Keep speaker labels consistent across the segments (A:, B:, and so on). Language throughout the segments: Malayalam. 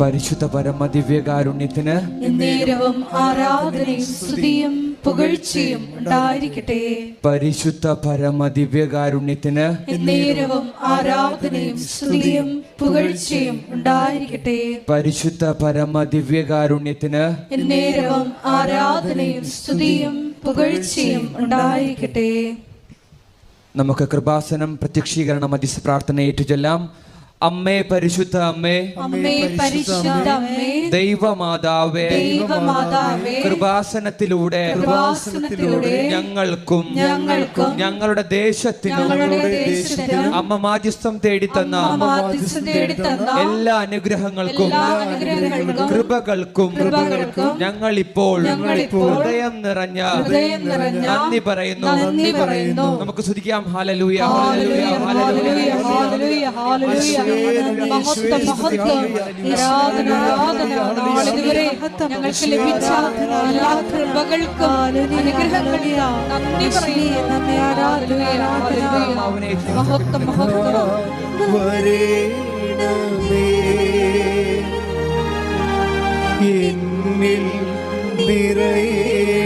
A: പരിശുദ്ധ പരമ ദിവ്യകാരുണ്യത്തിന്
B: ആരാധനയും സ്തുതിയും പുകഴ്ചയും ഉണ്ടായിരിക്കട്ടെ.
A: പരിശുദ്ധ പരമ ദിവ്യകാരുണ്യത്തിന്
B: ആരാധനയും സ്തുതിയും പുകഴ്ചയും ഉണ്ടായിരിക്കട്ടെ.
A: പരിശുദ്ധ പരമ ദിവ്യകാരുണ്യത്തിന്
B: ആരാധനയും സ്തുതിയും പുകഴ്ചയും ഉണ്ടായിരിക്കട്ടെ.
A: നമുക്ക് കൃപാസനം പ്രത്യക്ഷീകരണ മധ്യസ്ഥ പ്രാർത്ഥന ഏറ്റുചൊല്ലാം. അമ്മേ പരിശുദ്ധ അമ്മേ
B: അമ്മേ പരിശുദ്ധ അമ്മേ
A: ദൈവമാതാവേ
B: ദൈവമാതാവേ
A: കൃപാസനത്തിലൂടെ
B: കൃപാസനത്തിലൂടെ
A: ഞങ്ങൾക്കും
B: ഞങ്ങൾക്കും
A: ഞങ്ങളുടെ ദേശത്തിനും
B: ഞങ്ങളുടെ ദേശത്തിനും
A: അമ്മ മാധ്യസ്ഥം തേടി
B: മാധ്യസ്ഥം തേടിത്തന്ന
A: എല്ലാ അനുഗ്രഹങ്ങൾക്കും
B: എല്ലാ അനുഗ്രഹങ്ങൾക്കും
A: കൃപകൾക്കും
B: കൃപകൾക്കും
A: ഞങ്ങൾ ഇപ്പോൾ ഹൃദയം നിറഞ്ഞ
B: ഹൃദയം നിറഞ്ഞ
A: നന്ദി പറയുന്നു.
B: നന്ദി പറയുന്നു.
A: നമുക്ക് സ്തുതിക്കാം. ഹാലലൂയ ഹാലലൂയ
B: ഹല്ലേലൂയ,
A: ഹാലലൂയ.
B: ഹല്ലേലൂയ, ഹല്ലേലൂയ. മഹത്വം, മഹത്വം. ആരാധന, ആരാധന. നാളിതുവരെ ഞങ്ങൾക്ക് ലഭിച്ച എല്ലാ കൃപകൾക്കും അനുഗ്രഹങ്ങൾക്കും നന്ദി പറയുന്നു. മഹത്വം മഹത്വം
C: എന്നിൽ നിറയണമേ.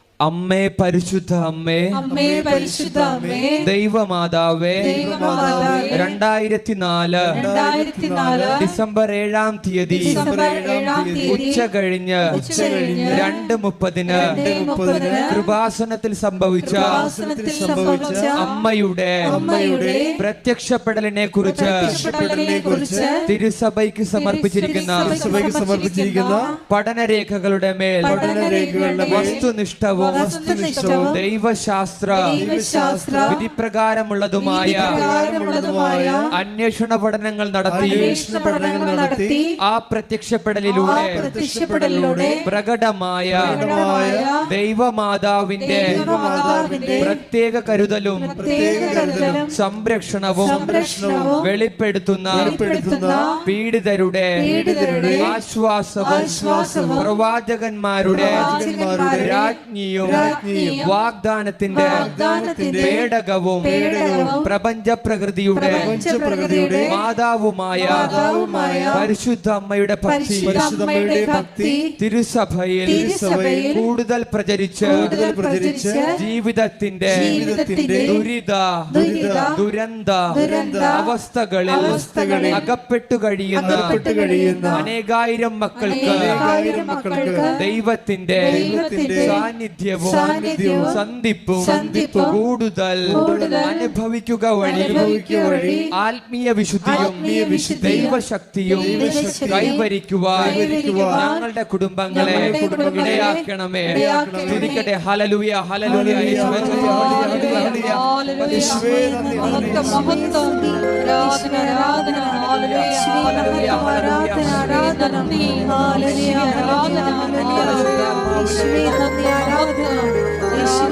A: അമ്മേ പരിശുദ്ധ അമ്മേ.
B: അമ്മേ പരിശുദ്ധ അമ്മേ.
A: ദൈവമാതാവേ. രണ്ടായിരത്തി നാല് ഡിസംബർ ഏഴാം തീയതി. ഉച്ച കഴിഞ്ഞ് രണ്ട് മുപ്പതിന് കൃപാസനത്തിൽ സംഭവിച്ച അമ്മയുടെ പ്രത്യക്ഷപ്പെടലിനെ കുറിച്ച് തിരുസഭയ്ക്ക് സമർപ്പിച്ചിരിക്കുന്ന
C: സമർപ്പിച്ചിരിക്കുന്ന
A: പഠനരേഖകളുടെ മേൽ വസ്തുനിഷ്ഠവും ദൈവശാസ്ത്ര വിധിപ്രകാരമുള്ളതുമായ അന്വേഷണ പഠനങ്ങൾ നടത്തി ആ പ്രത്യക്ഷപ്പെടലിലൂടെ പ്രകടമായ ദൈവമാതാവിന്റെ പ്രത്യേക കരുതലും സംരക്ഷണവും വെളിപ്പെടുത്തുന്ന പീഡിതരുടെ ആശ്വാസവും പ്രവാചകന്മാരുടെ രാജ്ഞിയും
B: രാജ്ഞിയും
A: വാഗ്ദാനത്തിന്റെ പേടകവും പ്രപഞ്ച പ്രകൃതിയുടെ മാതാവുമായ പരിശുദ്ധ അമ്മയുടെ ഭക്തി തിരുസഭയിൽ കൂടുതൽ പ്രചരിച്ച്
B: പ്രചരിച്ച്
A: ജീവിതത്തിന്റെ ദുരിത ദുരന്ത അവസ്ഥകളിൽ അകപ്പെട്ടു കഴിയുന്ന അനേകായിരം മക്കൾക്ക് ദൈവത്തിന്റെ
B: ദൈവത്തിന്റെ
A: സാന്നിധ്യവും
B: സാന്നിധ്യവും
A: സന്ധിപ്പും
B: സന്ധിപ്പും
A: കൂടുതൽ അനുഭവിക്കുക വഴി
B: വഴി
A: ആത്മീയ വിശുദ്ധിയും ദൈവശക്തിയും കൈവരിക്കുവാൻ ഞങ്ങളുടെ കുടുംബങ്ങളെ ഇടയാക്കണമേ. തിരിക്കട്ടെ. ഹലലുയ ഹലലുയ
B: ആരാധന ആരാധന. ആരാധന ആരാധന. ഹല്ലേലൂയ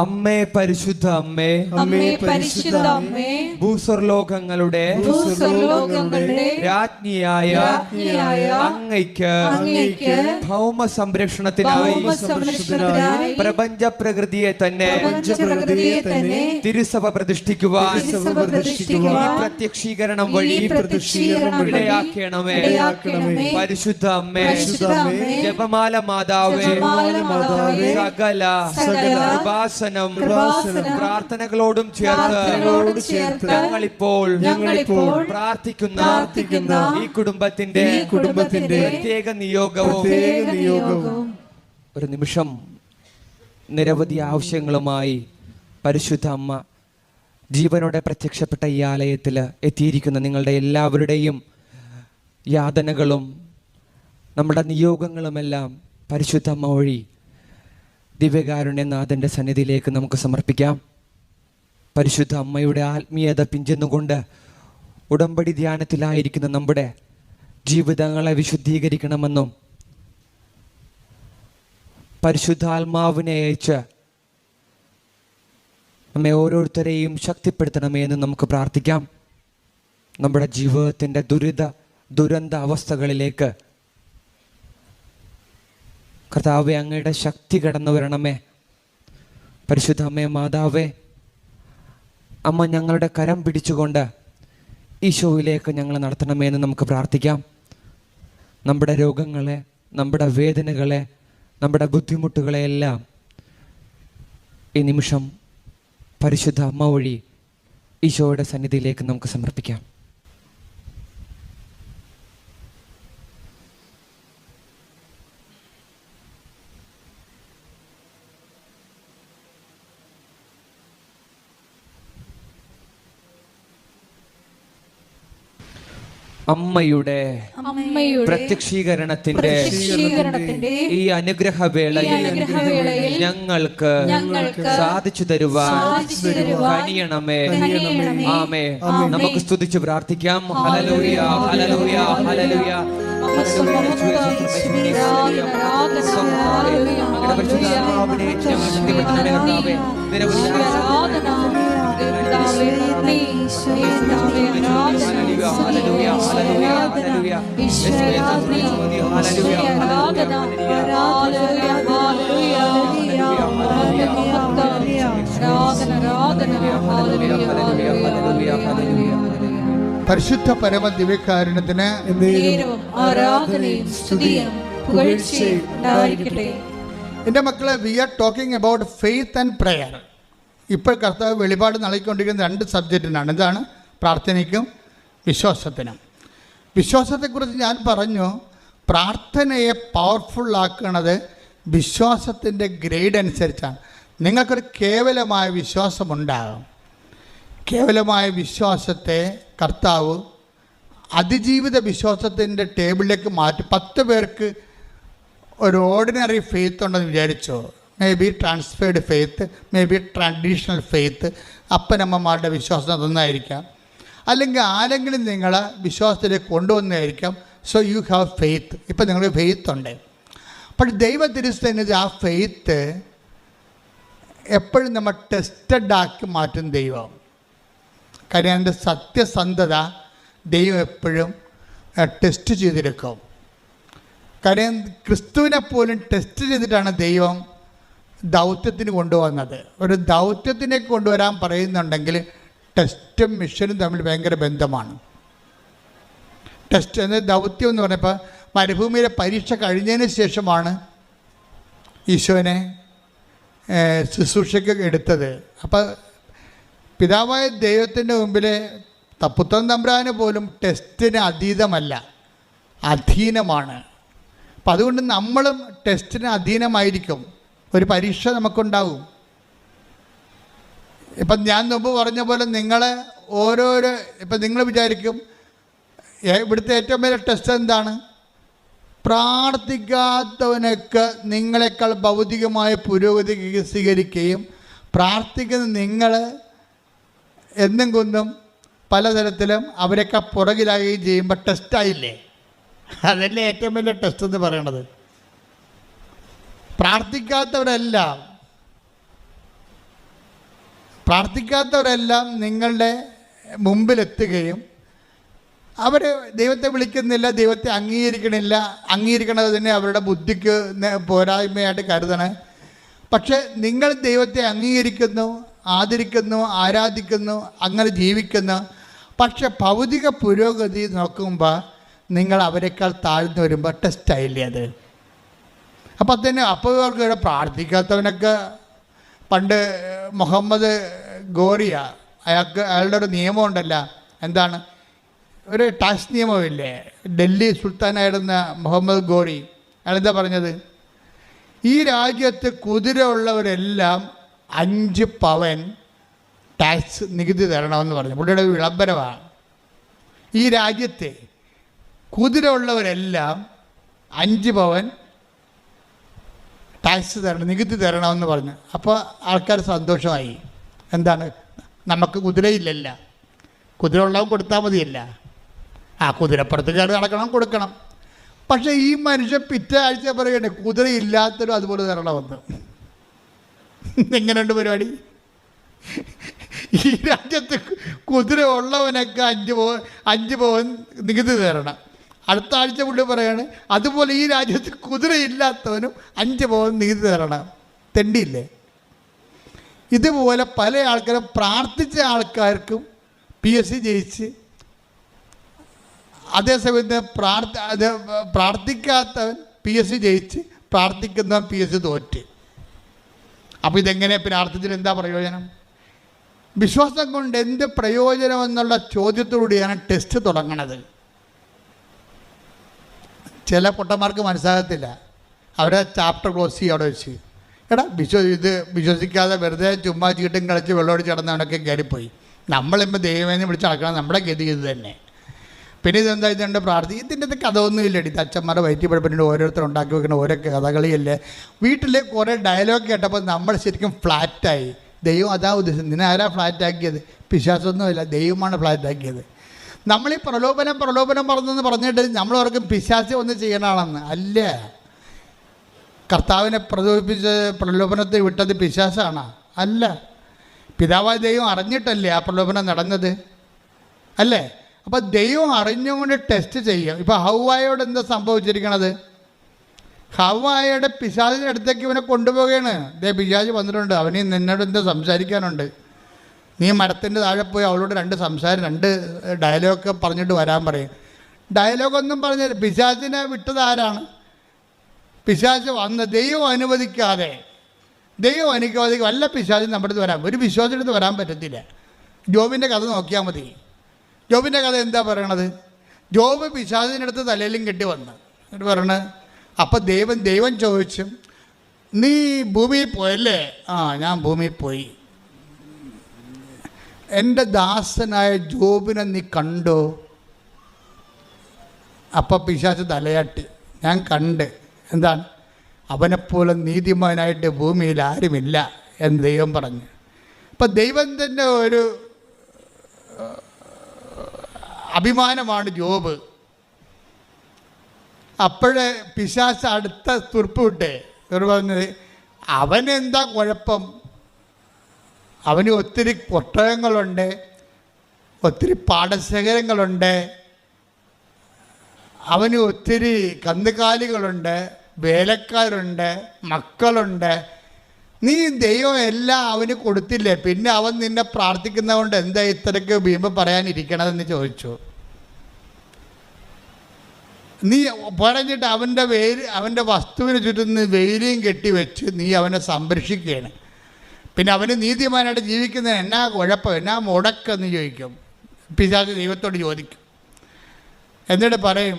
A: അമ്മേ പരിശുദ്ധ അമ്മേ.
B: അമ്മേ പരിശുദ്ധ അമ്മേ.
A: ഭൂസ്വർലോകങ്ങളുടെ
B: ഭൂസ്വർലോകങ്ങളുടെ
A: രാജ്ഞിയായ
B: രാജ്ഞിയായ
A: അങ്ങയ്ക്ക്
B: അങ്ങയ്ക്ക്
A: ഭൗമ സംരക്ഷണത്തിനായി പ്രപഞ്ച പ്രകൃതിയെ തന്നെ തിരുസഭ പ്രതിഷ്ഠിക്കുവാൻ പ്രത്യക്ഷീകരണം വഴി ഇടയാക്കണമേ. പരിശുദ്ധ അമ്മേ. ജപമാല മാതാവേ, സകല
B: സകല
A: കൃപാസനം പ്രാർത്ഥനകളോടും ചേർത്ത് ഞങ്ങളിപ്പോൾ
B: ഞങ്ങളിപ്പോൾ
A: പ്രാർത്ഥിക്കുന്ന
B: പ്രാർത്ഥിക്കുന്ന
A: ഈ കുടുംബത്തിന്റെ
B: കുടുംബത്തിന്റെ
A: പ്രത്യേക നിയോഗവും
B: പ്രത്യേക നിയോഗവും.
A: ഒരു നിമിഷം നിരവധി ആവശ്യങ്ങളുമായി പരിശുദ്ധ അമ്മ ജീവനോടെ പ്രത്യക്ഷപ്പെട്ട ഈ ആലയത്തിൽ എത്തിയിരിക്കുന്ന. നിങ്ങളുടെ എല്ലാവരുടെയും യാതനകളും നമ്മുടെ നിയോഗങ്ങളുമെല്ലാം പരിശുദ്ധ അമ്മ വഴി ദിവ്യകാരുണ്യനാഥന്റെ സന്നിധിയിലേക്ക് നമുക്ക് സമർപ്പിക്കാം. പരിശുദ്ധ അമ്മയുടെ ആത്മീയത പിഞ്ചെന്നുകൊണ്ട് ഉടമ്പടി ധ്യാനത്തിലായിരിക്കുന്ന നമ്മുടെ ജീവിതങ്ങളെ വിശുദ്ധീകരിക്കണമെന്നും പരിശുദ്ധാത്മാവിനെ അയച്ച് നമ്മെ ഓരോരുത്തരെയും ശക്തിപ്പെടുത്തണമേ എന്ന് നമുക്ക് പ്രാർത്ഥിക്കാം. നമ്മുടെ ജീവിതത്തിന്റെ ദുരിത ദുരന്ത അവസ്ഥകളിലേക്ക് കർത്താവെ അങ്ങയുടെ ശക്തി കടന്നു വരണമേ. പരിശുദ്ധ അമ്മേ മാതാവേ അമ്മ ഞങ്ങളുടെ കരം പിടിച്ചുകൊണ്ട് ഈശോയിലേക്ക് ഞങ്ങൾ നടത്തണമേ എന്ന് നമുക്ക് പ്രാർത്ഥിക്കാം. നമ്മുടെ രോഗങ്ങളെ നമ്മുടെ വേദനകളെ നമ്മുടെ ബുദ്ധിമുട്ടുകളെ എല്ലാം ഈ നിമിഷം പരിശുദ്ധ അമ്മ വഴി ഈശോയുടെ സന്നിധിയിലേക്ക് നമുക്ക് സമർപ്പിക്കാം. അമ്മയുടെ പ്രത്യക്ഷീകരണത്തിന്റെ ഈ അനുഗ്രഹവേളയിൽ
B: വേളയിൽ
A: ഞങ്ങൾക്ക് സാധിച്ചു തരുവാൻ കനിയണമേ. ആമേ. നമുക്ക് സ്തുതിച്ച് പ്രാർത്ഥിക്കാം ഞങ്ങൾ ശക്തിപ്പെടുത്തണമേ കർത്താവേ. നിരവധി
D: പരിശുദ്ധ പരമ ദിവ്യകാരുണ്യത്തിന് എന്റെ മക്കളെ we are talking about faith and prayer ഇപ്പോൾ കർത്താവ് വെളിപാട് നൽകിക്കൊണ്ടിരിക്കുന്ന രണ്ട് സബ്ജക്റ്റിനാണ്. എന്താണ്? പ്രാർത്ഥനയ്ക്കും വിശ്വാസത്തിനും. വിശ്വാസത്തെക്കുറിച്ച് ഞാൻ പറഞ്ഞു പ്രാർത്ഥനയെ പവർഫുള്ളാക്കുന്നത് വിശ്വാസത്തിന്റെ ഗ്രേഡ് അനുസരിച്ചാണ്. നിങ്ങൾക്കൊരു കേവലമായ വിശ്വാസമുണ്ടാകും. കേവലമായ വിശ്വാസത്തെ കർത്താവ് അതിജീവിത വിശ്വാസത്തിന്റെ ടേബിളിലേക്ക് മാറ്റി പത്ത് പേർക്ക് ഒരു ഓർഡിനറി ഫെയ്ത്ത് ഉണ്ടെന്ന് വിചാരിച്ചോ? May be transferred faith may be traditional faith അപ്പനമ്മമാരുടെ വിശ്വാസം അതൊന്നായിരിക്കാം. അല്ലെങ്കിൽ ആരെങ്കിലും നിങ്ങളെ വിശ്വാസത്തിലേക്ക് കൊണ്ടുവന്നതായിരിക്കാം. സോ യു ഹാവ് ഫെയ്ത്ത് ഇപ്പം നിങ്ങൾ ഫെയ്ത്ത് ഉണ്ട്. പക്ഷെ ദൈവ തിരുസ്ഥനിത് ആ ഫെയ്ത്ത് എപ്പോഴും നമ്മൾ ടെസ്റ്റഡ് ആക്കി മാറ്റും ദൈവം. കാര്യം അതിന്റെ സത്യസന്ധത ദൈവം എപ്പോഴും ടെസ്റ്റ് ചെയ്തെടുക്കും കാര്യം ക്രിസ്തുവിനെ പോലും ടെസ്റ്റ് ചെയ്തിട്ടാണ് ദൈവം ദൗത്യത്തിന് കൊണ്ടുവന്നത് ഒരു ദൗത്യത്തിനെ കൊണ്ടുവരാൻ പറയുന്നുണ്ടെങ്കിൽ ടെസ്റ്റും മിഷനും തമ്മിൽ ഭയങ്കര ബന്ധമാണ്. ടെസ്റ്റ് എന്ന ദൗത്യം എന്ന് പറഞ്ഞപ്പോൾ മരുഭൂമിയിലെ പരീക്ഷ കഴിഞ്ഞതിന് ശേഷമാണ് ഈശോനെ ശുശ്രൂഷയ്ക്ക് എടുത്തത്. അപ്പോൾ പിതാവായ ദൈവത്തിന്റെ മുമ്പിൽ തപ്പുത്തം തമ്പ്രാന് പോലും ടെസ്റ്റിന് അതീതമല്ല അധീനമാണ്. അപ്പം അതുകൊണ്ട് നമ്മളും ടെസ്റ്റിന് അധീനമായിരിക്കും. ഒരു പരീക്ഷ നമുക്കുണ്ടാവും. ഇപ്പം ഞാൻ മുമ്പ് പറഞ്ഞ പോലെ നിങ്ങളെ ഓരോരോ ഇപ്പം നിങ്ങൾ വിചാരിക്കും ഇവിടുത്തെ ഏറ്റവും വലിയ ടെസ്റ്റ് എന്താണ്? പ്രാർത്ഥിക്കാത്തവനൊക്കെ നിങ്ങളെക്കാൾ ഭൗതികമായ പുരോഗതി സ്വീകരിക്കുകയും പ്രാർത്ഥിക്കുന്ന നിങ്ങൾ എന്നും കുന്നും പലതരത്തിലും അവരൊക്കെ പുറകിലാകുകയും ചെയ്യുമ്പോൾ ടെസ്റ്റായില്ലേ? അതല്ലേ ഏറ്റവും വലിയ ടെസ്റ്റ് എന്ന് പറയണത്. പ്രാർത്ഥിക്കാത്തവരെല്ലാം പ്രാർത്ഥിക്കാത്തവരെല്ലാം നിങ്ങളുടെ മുമ്പിലെത്തുകയും അവർ ദൈവത്തെ വിളിക്കുന്നില്ല ദൈവത്തെ അംഗീകരിക്കണില്ല അംഗീകരിക്കണത് തന്നെ അവരുടെ ബുദ്ധിക്ക് പോരായ്മയായിട്ട് കരുതണേ. പക്ഷേ നിങ്ങൾ ദൈവത്തെ അംഗീകരിക്കുന്നു ആദരിക്കുന്നു ആരാധിക്കുന്നു അങ്ങനെ ജീവിക്കുന്നു. പക്ഷെ ഭൗതിക പുരോഗതി നോക്കുമ്പോൾ നിങ്ങൾ അവരെക്കാൾ താഴ്ന്നു വരുമ്പോൾ ടെസ്റ്റായില്ലേ അത്. അപ്പം തന്നെ അപ്പോൾ ഇവർക്ക് ഇവിടെ പ്രാർത്ഥിക്കാത്തവനൊക്കെ പണ്ട് മുഹമ്മദ് ഗോറിയ അയാൾക്ക് അയാളുടെ ഒരു നിയമം ഉണ്ടല്ല. എന്താണ്? ഒരു ടാക്സ് നിയമമില്ലേ? ഡൽഹി സുൽത്താനായിരുന്ന മുഹമ്മദ് ഗോറി എന്താ പറഞ്ഞത്? ഈ രാജ്യത്ത് കുതിര ഉള്ളവരെല്ലാം അഞ്ച് പവൻ ടാക്സ് നികുതി തരണമെന്ന് പറഞ്ഞു. പുള്ളിയുടെ വിളംബരമാണ്. ഈ രാജ്യത്തെ കുതിര ഉള്ളവരെല്ലാം അഞ്ച് പവൻ ടാക്സ് തരണം നികുതി തരണമെന്ന് പറഞ്ഞു. അപ്പോൾ ആൾക്കാർ സന്തോഷമായി. എന്താണ്? നമുക്ക് കുതിരയില്ലല്ല. കുതിര ഉള്ളവൻ കൊടുത്താൽ മതിയല്ല. ആ കുതിരപ്പുറത്ത് കയറി നടക്കണം കൊടുക്കണം. പക്ഷേ ഈ മനുഷ്യൻ പിറ്റേ ആഴ്ച പറയണ്ടേ കുതിരയില്ലാത്തവരും അതുപോലെ തരണമെന്ന് എങ്ങനെയുണ്ട് പരിപാടി? ഈ രാജ്യത്ത് കുതിര ഉള്ളവനൊക്കെ അഞ്ച് പോ അഞ്ച് പവൻ നികുതി തരണം. അടുത്ത ആഴ്ച പുള്ളി പറയാണ് അതുപോലെ ഈ രാജ്യത്ത് കുതിരയില്ലാത്തവനും അഞ്ച് പവൻ നീതി തരണം. തെണ്ടിയില്ലേ? ഇതുപോലെ പല ആൾക്കാരും പ്രാർത്ഥിച്ച ആൾക്കാർക്കും പി എസ് സി ജയിച്ച് അതേസമയത്ത് പ്രാർത്ഥ പ്രാർത്ഥിക്കാത്തവൻ പി എസ് സി ജയിച്ച് പ്രാർത്ഥിക്കുന്നവൻ പി എസ് സി തോറ്റ്. അപ്പോൾ ഇതെങ്ങനെ പ്രാർത്ഥിച്ചിട്ട് എന്താ പ്രയോജനം? വിശ്വാസം കൊണ്ട് എന്ത് പ്രയോജനം എന്നുള്ള ചോദ്യത്തോടുകൂടിയാണ് ടെസ്റ്റ് തുടങ്ങണത്. ചില പൊട്ടന്മാർക്ക് മനസ്സിലാകത്തില്ല. അവരെ ചാപ്റ്റർ ക്ലോസ് ചെയ്യും അവിടെ വെച്ച്. എടാ വിശ്വ ഇത് വിശ്വസിക്കാതെ വെറുതെ ചുമ്മാ ചീട്ടും കളിച്ച് വെള്ളമടിച്ച് കിടന്നവനൊക്കെ കയറിപ്പോയി നമ്മളിപ്പോൾ ദൈവമേനെ വിളിച്ച് നടക്കണം നമ്മുടെ ഗതി ഇത് തന്നെ. പിന്നെ ഇതെന്താ ഇതുണ്ട് പ്രാർത്ഥി ഇതിന്റെ ഇത് കഥയൊന്നും ഇല്ലടി വയറ്റി പഴപ്പിന്റെ ഓരോരുത്തർ ഉണ്ടാക്കി വെക്കുന്ന ഓരോ കഥകളിയല്ലേ. വീട്ടിൽ കുറേ ഡയലോഗ് കേട്ടപ്പോൾ നമ്മൾ ശരിക്കും ഫ്ലാറ്റായി ദൈവം അതാ ഉദ്ദേശം നിന്നെ ആരാ ഫ്ലാറ്റാക്കിയത് പിശാസൊന്നുമില്ല ദൈവമാണ് ഫ്ലാറ്റാക്കിയത് നമ്മൾ ഈ പ്രലോഭനം പ്രലോഭനം പറഞ്ഞെന്ന് പറഞ്ഞിട്ട് നമ്മൾ ഓർക്കും പിശാചി ഒന്ന് ചെയ്യണമാണെന്ന് അല്ല? കർത്താവിനെ പ്രലോഭിപ്പിച്ച് പ്രലോഭനത്തെ വിട്ടത് പിശാസാണ് അല്ല. പിതാവായ ദൈവം അറിഞ്ഞിട്ടല്ലേ ആ പ്രലോഭനം നടന്നത്? അല്ലേ? അപ്പോൾ ദൈവം അറിഞ്ഞുകൊണ്ട് ടെസ്റ്റ് ചെയ്യും. ഇപ്പോൾ ഹൗവായോട് എന്താ സംഭവിച്ചിരിക്കണത്? ഹവായയുടെ പിശാചിന്റെ അടുത്തേക്ക് ഇവനെ കൊണ്ടുപോവുകയാണ്. ദേ പിശാജ് വന്നിട്ടുണ്ട്. അവന് നിന്നോട് എന്താ സംസാരിക്കാനുണ്ട്? നീ മരത്തിന്റെ താഴെ പോയി അവളോട് രണ്ട് സംസാരം രണ്ട് ഡയലോഗൊക്കെ പറഞ്ഞിട്ട് വരാൻ പറയും. ഡയലോഗൊന്നും പറഞ്ഞ പിശാചിനെ വിട്ടത് ആരാണ്? പിശാച് വന്ന് ദൈവം അനുവദിക്കാതെ ദൈവം അനുവദിക്കാതെ വല്ല പിശാചും നമ്മുടെ അടുത്ത് വരാം. ഒരു വിശ്വാസത്തിന്റെ അടുത്ത് വരാൻ പറ്റത്തില്ല. ജോബിന്റെ കഥ നോക്കിയാൽ മതി. ജോബിന്റെ കഥ എന്താ പറയണത്? ജോബ് പിശാചിന്റെ അടുത്ത് തലയിലും കെട്ടി വന്ന്. എന്നിട്ട് പറയണത് അപ്പം ദൈവം ദൈവം ചോദിച്ചു നീ ഭൂമിയിൽ പോയല്ലേ? ആ ഞാൻ ഭൂമിയിൽ പോയി. എന്റെ ദാസനായ ജോബിനെ നീ കണ്ടോ? അപ്പം പിശാച്ച് തലയാട്ടി. ഞാൻ കണ്ട്. എന്താണ്? അവനെപ്പോലെ നീതിമാനായിട്ട് ഭൂമിയിൽ ആരുമില്ല എന്ന് ദൈവം പറഞ്ഞു. അപ്പം തന്നെ ഒരു അഭിമാനമാണ് ജോബ്. അപ്പോഴേ പിശാച്ച് അടുത്ത തുർപ്പ് വിട്ടേ. തുറപ്പ് പറഞ്ഞത് അവനെന്താ കുഴപ്പം? അവന് ഒത്തിരി പുസ്തകങ്ങളുണ്ട് ഒത്തിരി പാടശേഖരങ്ങളുണ്ട് അവന് ഒത്തിരി കന്നുകാലികളുണ്ട് വേലക്കാരുണ്ട് മക്കളുണ്ട്. നീ ദൈവം എല്ലാം അവന് കൊടുത്തില്ലേ? പിന്നെ അവൻ നിന്നെ പ്രാർത്ഥിക്കുന്നതുകൊണ്ട് എന്താ ഇത്രയ്ക്ക് ഭീമ പറയാനിരിക്കണതെന്ന് ചോദിച്ചു. നീ പറഞ്ഞിട്ട് അവന്റെ വെയിൽ അവന്റെ വസ്തുവിന് ചുറ്റും നീ വെയിലും കെട്ടി വെച്ച് നീ അവനെ സംരക്ഷിക്കുകയാണ്. പിന്നെ അവന് നീതിമാനായിട്ട് ജീവിക്കുന്നതിന് എന്നാ കുഴപ്പം? എന്നാ മുടക്കെന്ന് ചോദിക്കും. പിതാക്ക് ദൈവത്തോട് ചോദിക്കും. എന്നിട്ട് പറയും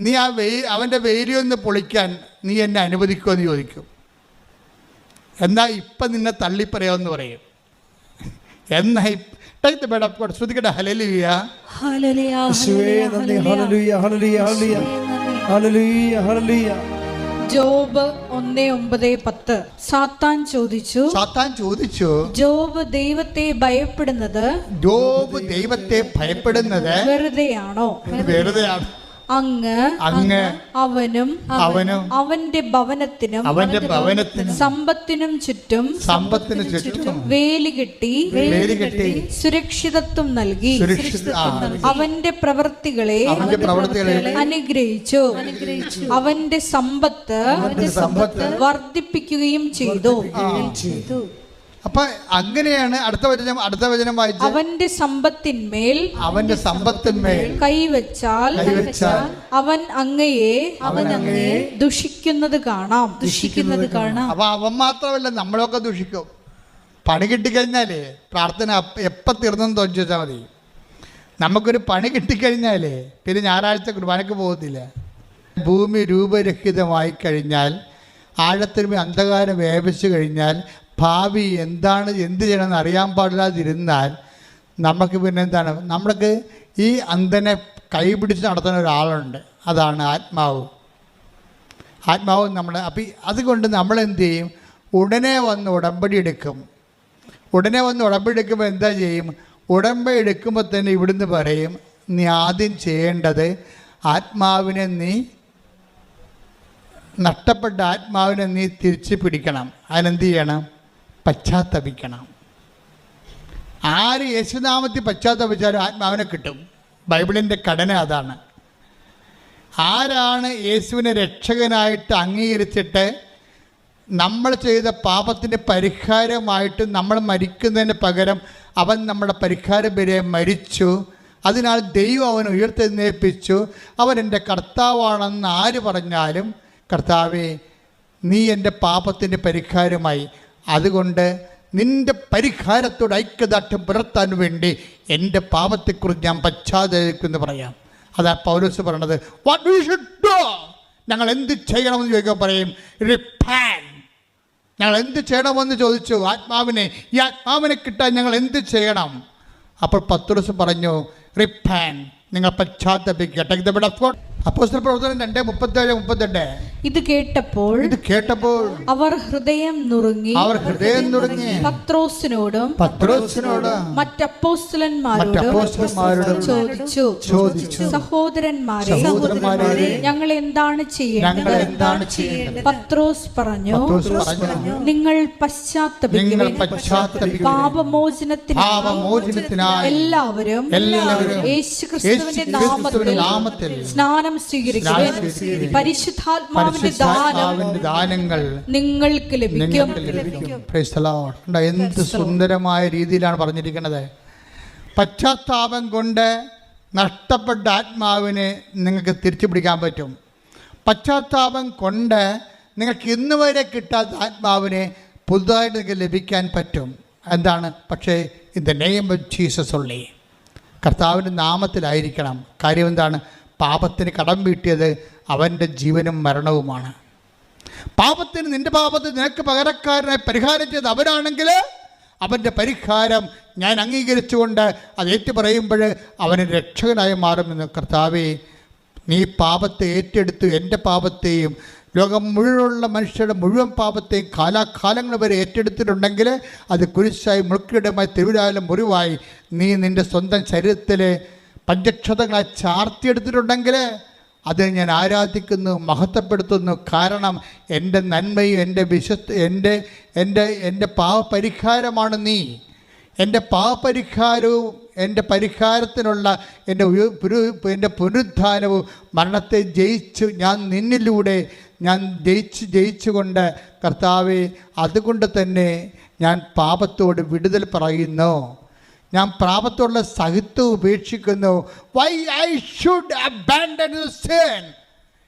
D: നീ ആ വെയിൽ അവന്റെ വെയിലൊന്ന് പൊളിക്കാൻ നീ എന്നെ അനുവദിക്കുമെന്ന് ചോദിക്കും. എന്നാൽ ഇപ്പം നിന്നെ തള്ളിപ്പറയാമെന്ന് പറയും. എന്നാ ടൈത്ത് ബേഡ ശ്രുതിക്കട്ടെ ഹലലിയ
B: ജോബ് ഒന്ന് ഒമ്പത് പത്ത്. സാത്താൻ ചോദിച്ചു
D: സാത്താൻ ചോദിച്ചു
B: ജോബ് ദൈവത്തെ ഭയപ്പെടുന്നത്
D: ജോബ് ദൈവത്തെ ഭയപ്പെടുന്നത്
B: വെറുതെയാണോ?
D: വെറുതെയാണ്.
B: അങ്ങ്
D: അങ്ങ്
B: അവനും
D: അവനും
B: അവന്റെ ഭവനത്തിനും
D: അവന്റെ ഭവനത്തിനും
B: സമ്പത്തിനും ചുറ്റും
D: സമ്പത്തിനു ചുറ്റും
B: വേലി കെട്ടി
D: വേലി കെട്ടി
B: സുരക്ഷിതത്വം നൽകി അവന്റെ പ്രവൃത്തികളെ
D: അവന്റെ പ്രവർത്തികളെ
B: അനുഗ്രഹിച്ചു. അവന്റെ സമ്പത്ത്
D: സമ്പത്ത്
B: വർദ്ധിപ്പിക്കുകയും ചെയ്തു.
D: അപ്പൊ അങ്ങനെയാണ് അടുത്ത വചനം അടുത്ത വചനം വായിച്ചു
B: അവന്റെ സമ്പത്തിന്മേൽ
D: അവന്റെ സമ്പത്തിന്മേൽ.
B: കൈവച്ചാൽ
D: കൈവച്ചാൽ
B: അവൻ അങ്ങയെ
D: അവൻ അങ്ങയെ
B: ദുഷിക്കുന്നത് കാണാം ദുഷിക്കുന്നത് കാണാം.
D: അപ്പൊ അവൻ മാത്രമല്ല നമ്മളൊക്കെ ദുഷിക്കും. പണി കിട്ടിക്കഴിഞ്ഞാലേ പ്രാർത്ഥന എപ്പ തീർന്നെന്ന് വെച്ചാൽ മതി. നമുക്കൊരു പണി കിട്ടിക്കഴിഞ്ഞാലേ പിന്നെ ഞായറാഴ്ച കുർബാനക്ക് പോകത്തില്ല. ഭൂമി രൂപരഹിതമായി കഴിഞ്ഞാൽ ആഴത്തിന് അന്ധകാരം വ്യാപിച്ചു കഴിഞ്ഞാൽ ഭാവി എന്താണ് എന്ത് ചെയ്യണമെന്ന് അറിയാൻ പാടില്ലാതിരുന്നാൽ നമുക്ക് പിന്നെ എന്താണ് നമ്മൾക്ക് ഈ അന്ധനെ കൈപിടിച്ച് നടത്തുന്ന ഒരാളുണ്ട്. അതാണ് ആത്മാവ്. ആത്മാവ് നമ്മൾ അപ്പം അതുകൊണ്ട് നമ്മൾ എന്ത് ചെയ്യും? ഉടനെ വന്ന് ഉടമ്പടി എടുക്കും. ഉടനെ വന്ന് ഉടമ്പടി എടുക്കുമ്പോൾ എന്താ ചെയ്യും? ഉടമ്പടി എടുക്കുമ്പോൾ തന്നെ ഇവിടുന്ന് പറയും നീ ആദ്യം ചെയ്യേണ്ടത് ആത്മാവിനെ നീ നഷ്ടപ്പെട്ട ആത്മാവിനെ നീ തിരിച്ചു പിടിക്കണം. അതിനെന്ത് ചെയ്യണം? പശ്ചാത്തപിക്കണം. ആര് യേശുനാമത്തിൽ പശ്ചാത്തപിച്ചാലും ആത്മാവിനെ കിട്ടും. ബൈബിളിന്റെ ഘടന അതാണ്. ആരാണ് യേശുവിനെ രക്ഷകനായിട്ട് അംഗീകരിച്ചിട്ട് നമ്മൾ ചെയ്ത പാപത്തിന്റെ പരിഹാരമായിട്ട് നമ്മൾ മരിക്കുന്നതിന് പകരം അവൻ നമ്മുടെ പരിഹാരം വരെ മരിച്ചു. അതിനാൽ ദൈവം അവൻ ഉയർത്തെഴുന്നേൽപ്പിച്ചു. അവൻ എന്റെ കർത്താവാണെന്ന് ആര് പറഞ്ഞാലും കർത്താവേ നീ എന്റെ പാപത്തിന്റെ പരിഹാരമായി അതുകൊണ്ട് നിന്റെ പരിഹാരത്തോട് ഐക്യദാർഢ്യം പുലർത്താൻ വേണ്ടി എന്റെ പാപത്തെക്കുറിച്ച് ഞാൻ പശ്ചാത്തലിക്കുമെന്ന് പറയാം. അതാ പൗലോസ് പറയണത് വാട്ട് വി ഷുഡ് ഡു ഞങ്ങൾ എന്ത് ചെയ്യണമെന്ന് ചോദിക്കാൻ പറയും റിപ്പാൻ ഞങ്ങൾ എന്ത് ചെയ്യണമെന്ന് ചോദിച്ചു ആത്മാവിനെ ഈ ആത്മാവിനെ കിട്ടാൻ ഞങ്ങൾ എന്ത് ചെയ്യണം? അപ്പോൾ പത്തുറസ് പറഞ്ഞു റിപ്പാൻ നിങ്ങൾ പശ്ചാത്തപിക്കുക. Take the bid of God അപ്പോസ്തല പ്രവർത്തനം രണ്ട് മുപ്പത്തേഴ് മുപ്പത്തെട്ട്.
B: ഇത് കേട്ടപ്പോൾ
D: ഇത് കേട്ടപ്പോൾ
B: അവർ ഹൃദയം നുറുങ്ങി
D: അവർ ഹൃദയം നുറുങ്ങി
B: പത്രോസിനോടും
D: പത്രോസിനോടും മറ്റപ്പോസ്റ്റലന്മാരോടും
B: ചോദിച്ചു.
D: ചോദിച്ചു.
B: സഹോദരന്മാരെ
D: സഹോദരന്മാരെ
B: ഞങ്ങൾ എന്താണ് ചെയ്യേണ്ടത്?
D: എന്താണ് ചെയ്യേണ്ടത്?
B: പത്രോസ് പറഞ്ഞു നിങ്ങൾ
D: പശ്ചാത്തപിക്കുക പാപമോചനത്തിനായി
B: എല്ലാവരും
D: എല്ലാവരും
B: യേശുക്രിസ്തുവിന്റെ നാമത്തിൽ സ്നാനം സ്വീകരിക്കുവിൻ. പരിശുദ്ധാത്മാവിന്റെ ദാനം
D: ദാനങ്ങൾ
B: നിങ്ങൾക്ക് ലഭിക്കും.
D: എന്ത് സുന്ദരമായ രീതിയിലാണ് പറഞ്ഞിരിക്കുന്നത്. പശ്ചാത്താപം കൊണ്ട് നഷ്ടപ്പെട്ട ആത്മാവിനെ നിങ്ങൾക്ക് തിരിച്ചു പിടിക്കാൻ പറ്റും. പശ്ചാത്താപം കൊണ്ട് നിങ്ങൾക്ക് ഇന്ന് വരെ കിട്ടാത്ത ആത്മാവിനെ പുതുതായിട്ട് നിങ്ങൾക്ക് ലഭിക്കാൻ പറ്റും. എന്താണ്? പക്ഷേ in the name of Jesus ഉള്ളി കർത്താവിന്റെ നാമത്തിലായിരിക്കണം. കാര്യം എന്താണ്? പാപത്തിന് കടം വീട്ടിയത് അവന്റെ ജീവനും മരണവുമാണ്. പാപത്തിന് നിന്റെ പാപത്തിന് നിനക്ക് പകരക്കാരനായി പരിഹാരം ചെയ്ത് അവരാണെങ്കിൽ അവന്റെ പരിഹാരം ഞാൻ അംഗീകരിച്ചുകൊണ്ട് അത് ഏറ്റു പറയുമ്പോൾ അവന് രക്ഷകനായി മാറുമെന്ന് കർത്താവേ നീ പാപത്തെ ഏറ്റെടുത്ത് എന്റെ പാപത്തെയും ലോകം മുഴുവനുള്ള മനുഷ്യരുടെ മുഴുവൻ പാപത്തെയും കാലാകാലങ്ങൾ വരെ ഏറ്റെടുത്തിട്ടുണ്ടെങ്കിൽ അത് കുരിശായി മുൾക്കിടമായി തെരുവിലായാലും മുറിവായി നീ നിന്റെ സ്വന്തം ശരീരത്തിലെ പഞ്ചക്ഷതങ്ങളെ ചാർത്തിയെടുത്തിട്ടുണ്ടെങ്കിൽ അത് ഞാൻ ആരാധിക്കുന്നു മഹത്വപ്പെടുത്തുന്നു. കാരണം എന്റെ നന്മയും എന്റെ വിശ്വസ് എന്റെ എന്റെ എന്റെ പാവപരിഹാരമാണ് നീ. എന്റെ പാവപരിഹാരവും എന്റെ പരിഹാരത്തിനുള്ള എന്റെ എന്റെ പുനരുദ്ധാനവും മരണത്തെ ജയിച്ചു ഞാൻ നിന്നിലൂടെ ഞാൻ ജയിച്ച് ജയിച്ചുകൊണ്ട് കർത്താവെ അതുകൊണ്ട് തന്നെ ഞാൻ പാപത്തോട് വിടുതൽ പറയുന്നു. ഞാൻ പ്രാപത്തുള്ള സഹിത്വം ഉപേക്ഷിക്കുന്നു. Why I should abandon sin?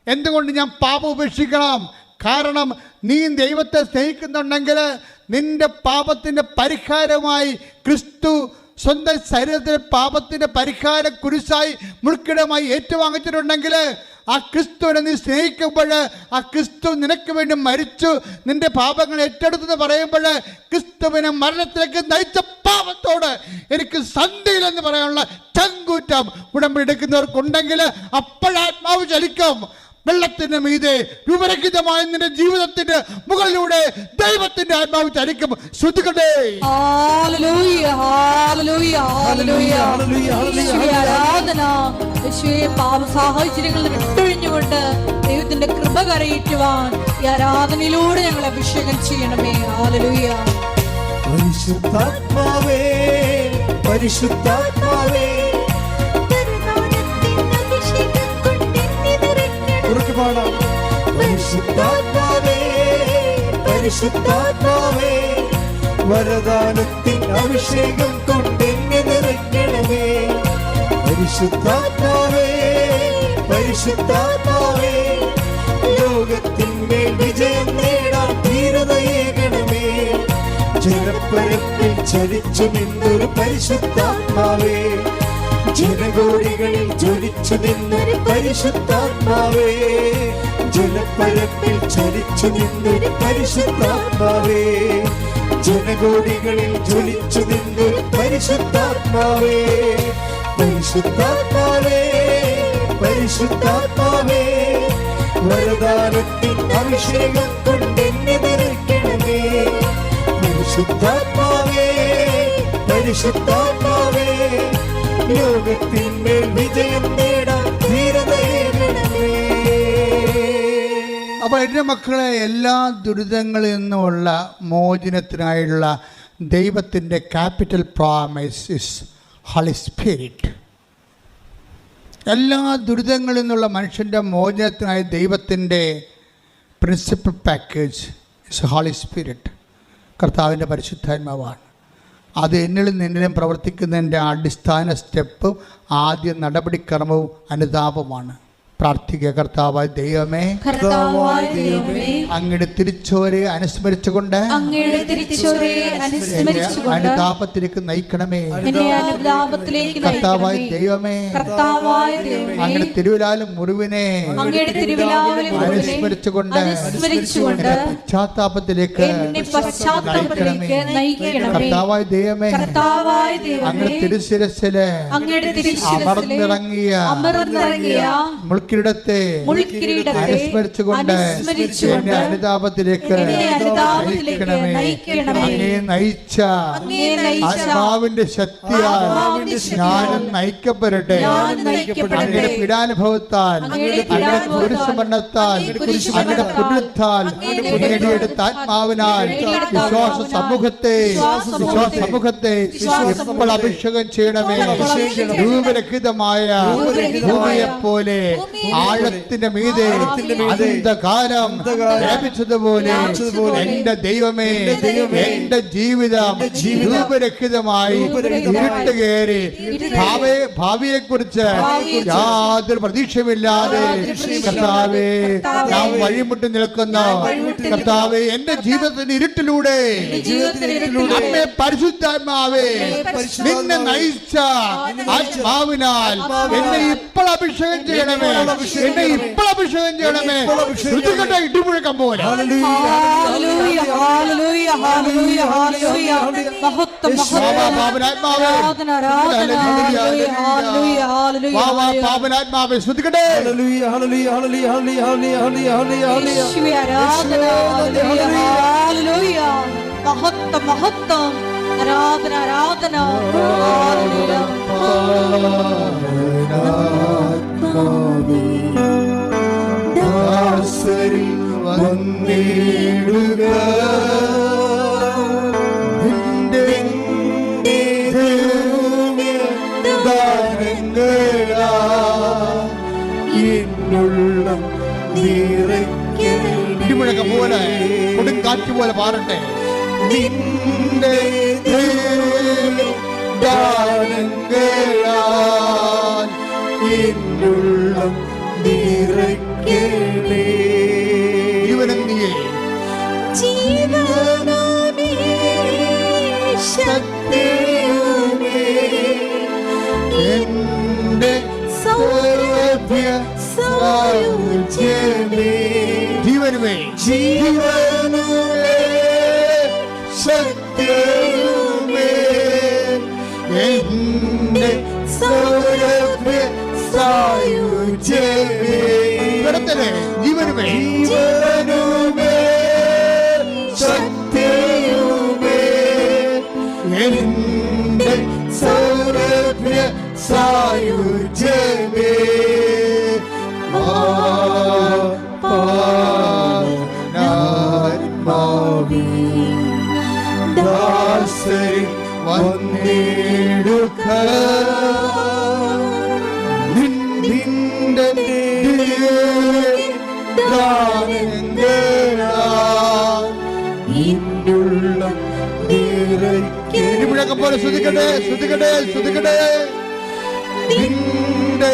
D: എന്തുകൊണ്ട് ഞാൻ പാപം ഉപേക്ഷിക്കണം? കാരണം നീ ദൈവത്തെ സ്നേഹിക്കുന്നുണ്ടെങ്കിൽ നിന്റെ പാപത്തിന്റെ പരിഹാരമായി ക്രിസ്തു സ്വന്തം ശരീരത്തിലെ പാപത്തിന്റെ പരിഹാര കുരിശായി മുൾക്കിടമായി ഏറ്റുവാങ്ങിച്ചിട്ടുണ്ടെങ്കിൽ ആ ക്രിസ്തുവിനെ നീ സ്നേഹിക്കുമ്പോൾ ആ ക്രിസ്തു നിനക്ക് വേണ്ടി മരിച്ചു നിന്റെ പാപങ്ങൾ ഏറ്റെടുത്തെന്ന് പറയുമ്പോൾ ക്രിസ്തുവിനെ മരണത്തിലേക്ക് നയിച്ച പാപത്തോട് എനിക്ക് സന്ധിയിലെന്ന് പറയാനുള്ള ചങ്കൂറ്റം ഉടമ്പെടുക്കുന്നവർക്കുണ്ടെങ്കിൽ അപ്പോഴാത്മാവ് ചലിക്കും വെള്ളത്തിന് മീതെ രൂപരഹിതമായ നിന്റെ ജീവിതത്തിന്റെ മുകളിലൂടെ ദൈവത്തിന്റെ ആത്മാവ് ചരിക്കും ശ്രദ്ധിക്കട്ടെ.
B: ഹല്ലേലൂയ ഹല്ലേലൂയ ഹല്ലേലൂയ
C: ഹല്ലേലൂയ, ഹല്ലേലൂയ,
B: യേശുവേ ആരാധന പാപ സാഹചര്യങ്ങളിൽ വിട്ടൊഴിഞ്ഞുകൊണ്ട് ദൈവത്തിന്റെ കൃപ കരയിട്ടുവാൻ ഈ ആരാധനയിലൂടെ ഞങ്ങൾ അഭിഷേകം ചെയ്യണമേ. ഹാലലൂയ
C: പരിശുദ്ധാത്മാവേ പരിശുദ്ധാത്മാവേ. ഉറക്കെ പാടാം പരിശുദ്ധാത്മാവേ പരിശുദ്ധാത്മാവേ വരദാനത്തിൻ അഭിഷേകം കൊണ്ടെന്നെ നിറയ്ക്കണമേ. പരിശുദ്ധാത്മാവേ പരിശുദ്ധാത്മാവേ ലോകത്തിന്മേൽ വിജയം നേടാൻ ധീരതയേകണമേ. ജനപ്പരപ്പിൽ ചലിച്ചു നിന്നൊരു പരിശുദ്ധാത്മാവേ ജനകോടികളിൽ ജ്വലിച്ചു നിന്നൊരു പരിശുദ്ധാത്മാവേ. ജലപ്പരപ്പിൽ ചലിച്ചു നിന്നൊരു പരിശുദ്ധാത്മാവേ. ജനകോടികളിൽ ജ്വലിച്ചു നിന്നൊരു പരിശുദ്ധാത്മാവേ. പരിശുദ്ധാത്മാവേ പരിശുദ്ധാത്മാവേ. വരദാനത്തിൻ അഭിഷേകം കൊണ്ടെന്നെ നിറയ്ക്കണമേ. പരിശുദ്ധാത്മാവേ പരിശുദ്ധാത്മാവേ. ലോകത്തിന്മേൽ വിജയം
D: അപ്പോൾ മക്കളെ എല്ലാ ദുരിതങ്ങളിൽ നിന്നുമുള്ള മോചനത്തിനായുള്ള ദൈവത്തിന്റെ capital promise is holy spirit എല്ലാ ദുരിതങ്ങളിൽ നിന്നുള്ള മനുഷ്യന്റെ മോചനത്തിനായി ദൈവത്തിന്റെ principal package is holy spirit കർത്താവിന്റെ പരിശുദ്ധാത്മാവാണ്. അത് എന്നിലും നിന്നിലും പ്രവർത്തിക്കുന്നതിന്റെ അടിസ്ഥാന സ്റ്റെപ്പും ആദ്യ നടപടിക്രമവും അനുതാപമാണ് പ്രാർത്ഥിക്കുക. കർത്താവായ ദൈവമേ അങ്ങയുടെ തിരിച്ചോരെ അനുസ്മരിച്ചുകൊണ്ട് അനുതാപത്തിലേക്ക് നയിക്കണമേ. കർത്താവായ ദൈവമേ
B: അങ്ങനെ
D: അങ്ങയുടെ തിരുവിലാലും മുറിവിനെ അനുസ്മരിച്ചുകൊണ്ട് പശ്ചാത്താപത്തിലേക്ക് കർത്താവായ ദൈവമേ
B: അങ്ങനെ
D: അങ്ങയുടെ
B: തിരുശിരസിൽ
D: അമർന്നിറങ്ങിയ മുൾക്കിരീടത്തെ അനുസ്മരിച്ചുകൊണ്ട്
B: എന്റെ
D: എന്നെ അനുതാപത്തിലേക്ക്. അങ്ങേ നയിച്ച ആത്മാവിന്റെ ശക്തിയാൽ ഞാനും നയിക്കപ്പെടട്ടെ. അങ്ങയുടെ പീഡാനുഭവത്താൽ
B: അങ്ങയുടെ
D: പുരുഷമരണത്താൽ
B: അങ്ങയുടെ പുരുത്താൽ
D: നേടിയെടുത്ത ആത്മാവിനാൽ വിശ്വാസ സമൂഹത്തെ
B: വിശ്വാസ സമൂഹത്തെ,
D: ഇപ്പോൾ അഭിഷേകം ചെയ്യണമേ. രൂപരഹിതമായ ഭൂമിയെ പോലെ ആഴത്തിന്റെ മീതെ. അന്ധകാരം വ്യാപിച്ചതുപോലെ എന്റെ ദൈവമേ എന്റെ ജീവിതം രൂപരഹിതമായി ഇരുട്ട് കയറി ഭാവിയെ കുറിച്ച് യാതൊരു പ്രതീക്ഷയുമില്ലാതെ കർത്താവേ നാം വഴിമുട്ടി നിൽക്കുന്ന കർത്താവേ എന്റെ ജീവിതത്തിന്റെ ഇരുട്ടിലൂടെ അമ്മേ പരിശുദ്ധാത്മാവേ
C: പരിശുദ്ധാത്മാവേ,
D: നിന്നെ നയിച്ച ആത്മാവിനാൽ എന്നെ ഇപ്പോൾ അഭിഷേകം ചെയ്യണമേ. എന്നെ ഇപ്പോൾ അഭിഷേകം ചെയ്യണമേ. ഋതുക്കട്ട ഇടിമുഴക്കം പോലെ. പാപനാത്മാവേ.
B: ആരാധന, ആരാധന,
D: ഹല്ലേലൂയ,
B: ഹല്ലേലൂയ, ഹല്ലേലൂയ, ഹല്ലേലൂയ,
D: വാ വാ
B: ഹല്ലേലൂയ.
D: പാപനാത്മാവേ ശ്രുതിക്കട്ടെ
C: ഹല്ലേലൂയ ഹല്ലേലൂയ ഹല്ലേലൂയ ഹല്ലേലൂയ ഹല്ലേലൂയ ഹല്ലേലൂയ. ഹല്ലേലൂയ
B: ഹല്ലേലൂയ, ഹല്ലേലൂയ. മഹത്വം മഹത്വം. ആരാധന ആരാധന. ഹല്ലേലൂയ.
C: ദാസരി വന്നിടുക
D: പോലെ കൊടുങ്കാറ്റ് പോലെ പാറട്ടെ
C: നിന്റെ ദാനങ്ങളാൽ എന്നുള്ളം നിറയ്ക്കണേ. ജീവനാമേ എന്റെ സൗരഭ്യ
D: ജീവനുമേ.
C: ജീവനുമേ ഇന്നുള്ള
D: ഇവിടെയൊക്കെ പോലെ ശ്രുതിക്കട്ടെ ശ്രുതിക്കട്ടെ ശ്രുതിക്കട്ടെ.
C: നിന്റെ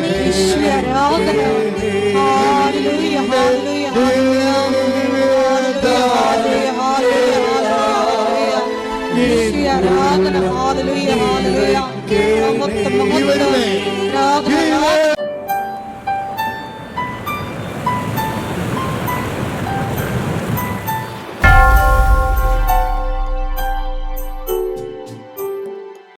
B: യേശുവേ, ആരാധന ഹല്ലേലൂയ ഹല്ലേലൂയ മഹത്വം മഹത്വം. ആരാധന